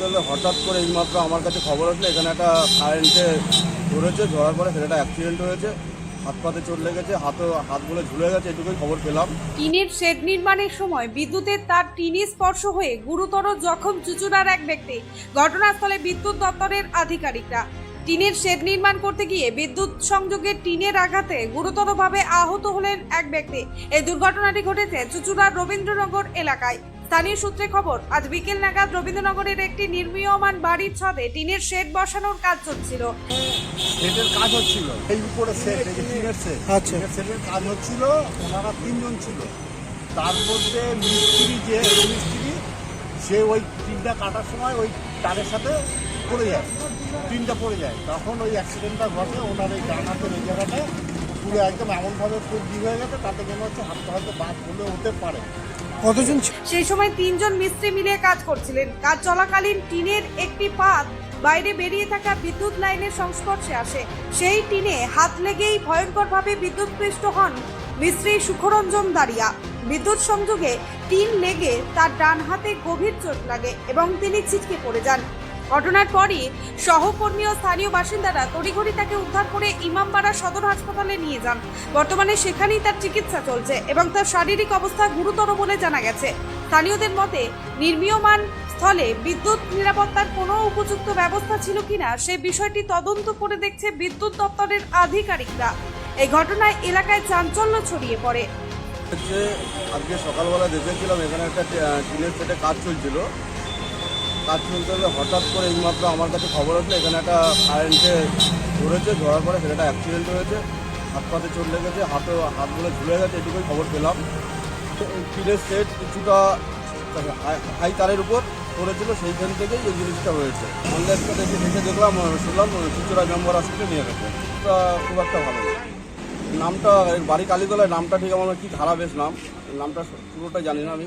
চলতে হঠাৎ করে এইমাত্র আমার কাছে খবর আসলো, এখানে একটা কারেন্টে ধরেছে, ধরার পরে সেটা অ্যাক্সিডেন্ট হয়েছে, হাত পাতে হাতগুলো ঝুলে গেছে খবর পেলাম। টিনের শেড নির্মাণের সময় বিদ্যুতের তার স্পর্শ হয়ে গুরুতর জখম এক ব্যক্তি বিদ্যুৎ আধিকারিকরা। টিনের শেড নির্মাণ করতে গিয়ে বিদ্যুৎ সংযোগের টিনের আঘাতে গুরুতরভাবে আহত হলেন এক ব্যক্তি। এই দুর্ঘটনাটি ঘটেছে চুচুড়ার রবীন্দ্রনগর এলাকায়। স্থানীয় সূত্রে খবর আজ বিকেল নাগাদ রবীন্দ্রনগরের একটি নির্মীয়মান বাড়ির ছাদে টিনের শেড বসানোর কাজ চলছিল। সেটের কাজ হচ্ছিল। এই উপরে সেট এই যে টিনের সেট আচ্ছা। সেটের কাজ হচ্ছিল ওনারা তিনজন ছিল। তার মধ্যে মিস্ত্রি যে মিস্ত্রি সে ওই টিনটা কাটার সময় ওই তারের সাথে পড়ে যায়। টিনটা পড়ে যায়। তখন ওই অ্যাক্সিডেন্টটা ঘটে ওনার এই ডান হাতের এই জায়গাটা পুরো একদম এমনভাবে পুরো ই হয়ে গেছে তাতে মনে হচ্ছে হাতটা হয়তো বাদ হলে হতে পারে। কতজন সেই সময় তিনজন মিস্ত্রি মিলে কাজ করছিলেন। কাজ চলাকালীন টিনের একটি পাত বাইরে বেরিয়ে থাকা বিদ্যুৎ লাইনের সংস্পর্শে আসে। সেই টিনে হাত লেগেই ভয়ঙ্করভাবে বিদ্যুৎপৃষ্ট হন মিস্ত্রি সুখরঞ্জন দাঁড়িয়া বিদ্যুৎ সংযোগে টিন লেগে তার ডান হাতে গভীর চোট লাগে এবং তিনি ছিটকে পড়ে যান। ঘটনার পরই সহকর্মী ও স্থানীয় বাসিন্দারা তড়িঘড়ি তাকে উদ্ধার করে ইমামবাড়া সদর হাসপাতালে নিয়ে যান। বর্তমানে সেখানেই তার চিকিৎসা চলছে এবং তার শারীরিক অবস্থা গুরুতর বলে জানা গেছে। স্থানীয়দের মতে, নির্মীয়মান স্থলে বিদ্যুৎ নিরাপত্তার কোনো উপযুক্ত ব্যবস্থা ছিল কিনা সে বিষয়টি তদন্ত করে দেখছে বিদ্যুৎ দপ্তরের আধিকারিকরা। এই ঘটনায় এলাকায় চাঞ্চল্য ছড়িয়ে পড়ে। আজকে সকালবেলা দেখেছিলাম, এখানে একটা টিনের সেটে কাজ চলছিল। কাজ চলতে চলতে হঠাৎ করে এইমাত্র আমার কাছে খবর আসলো, এখানে একটা কারেন্টে ধরেছে, ধরার পরে সেটা অ্যাক্সিডেন্ট হয়েছে হাত পাতে চোট লেগেছে হাতে হাতগুলো ঝুলে গেছে, এটুকুই খবর পেলাম। এই সেট কিছুটা হাই- তারের উপর পড়েছিল, সেইখান থেকেই এই জিনিসটা হয়েছে। অনলাইন থেকে এসে দেখে দেখলাম শুনলাম চুচুড়া মেম্বার হসপিটালে নিয়ে গেছে। খুব একটা ভালো নামটা, বাড়ি কালীতলায় নামটা ঠিক আমার কি খারাপ বেশ নাম, নামটা পুরোটা জানি না আমি।